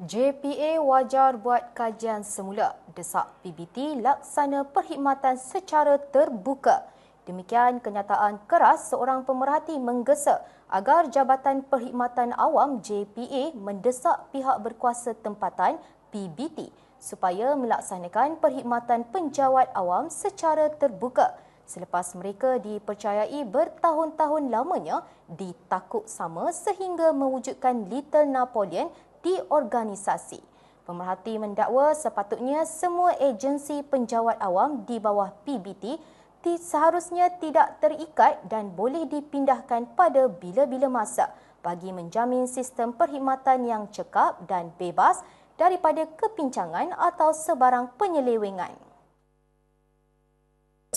JPA wajar buat kajian semula. Desak PBT laksana perkhidmatan secara terbuka. Demikian kenyataan keras seorang pemerhati menggesa agar Jabatan Perkhidmatan Awam JPA mendesak pihak berkuasa tempatan PBT supaya melaksanakan perkhidmatan penjawat awam secara terbuka selepas mereka dipercayai bertahun-tahun lamanya ditakuk sama sehingga mewujudkan Little Napoleon di organisasi. Pemerhati mendakwa sepatutnya semua agensi penjawat awam di bawah PBT seharusnya tidak terikat dan boleh dipindahkan pada bila-bila masa bagi menjamin sistem perkhidmatan yang cekap dan bebas daripada kepincangan atau sebarang penyelewengan.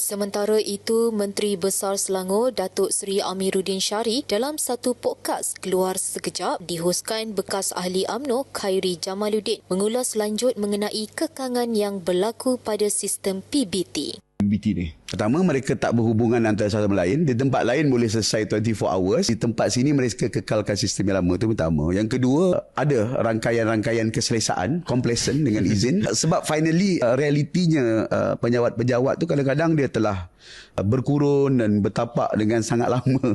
Sementara itu, Menteri Besar Selangor Datuk Seri Amiruddin Syari dalam satu podcast keluar sekejap dihoskan bekas ahli AMNO Khairi Jamaluddin mengulas lanjut mengenai kekangan yang berlaku pada sistem PBT. PBT ni. Pertama, mereka tak berhubungan antara satu sama lain. Di tempat lain boleh selesai 24 hours. Di tempat sini mereka kekalkan sistem yang lama. Itu pertama. Yang kedua, ada rangkaian-rangkaian keselesaan, complacent dengan izin. Sebab finally, uh, realitinya uh, penyawat-penyawat tu kadang-kadang dia telah uh, berkurun dan bertapak dengan sangat lama.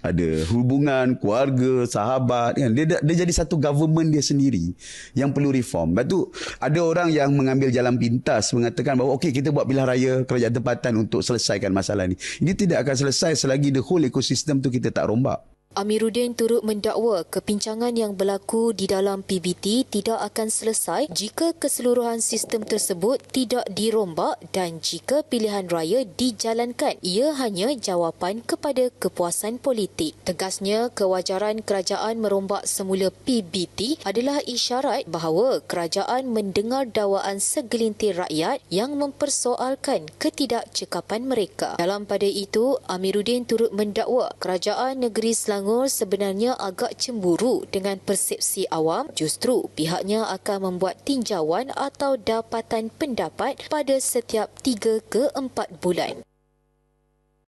ada hubungan, keluarga, sahabat. Kan? Dia, dia jadi satu government dia sendiri yang perlu reform. Lepas tu, ada orang yang mengambil jalan pintas mengatakan bahawa okey kita buat pilihan raya kerajaan tempatan untuk selesaikan masalah ini. Ini tidak akan selesai selagi the whole ecosystem tu kita tak rombak. Amiruddin turut mendakwa kepincangan yang berlaku di dalam PBT tidak akan selesai jika keseluruhan sistem tersebut tidak dirombak dan jika pilihan raya dijalankan. Ia hanya jawapan kepada kepuasan politik. Tegasnya, kewajaran kerajaan merombak semula PBT adalah isyarat bahawa kerajaan mendengar dakwaan segelintir rakyat yang mempersoalkan ketidakcekapan mereka. Dalam pada itu, Amiruddin turut mendakwa kerajaan negeri Selangor Selangor sebenarnya agak cemburu dengan persepsi awam, justru pihaknya akan membuat tinjauan atau dapatan pendapat pada setiap 3 ke 4 bulan.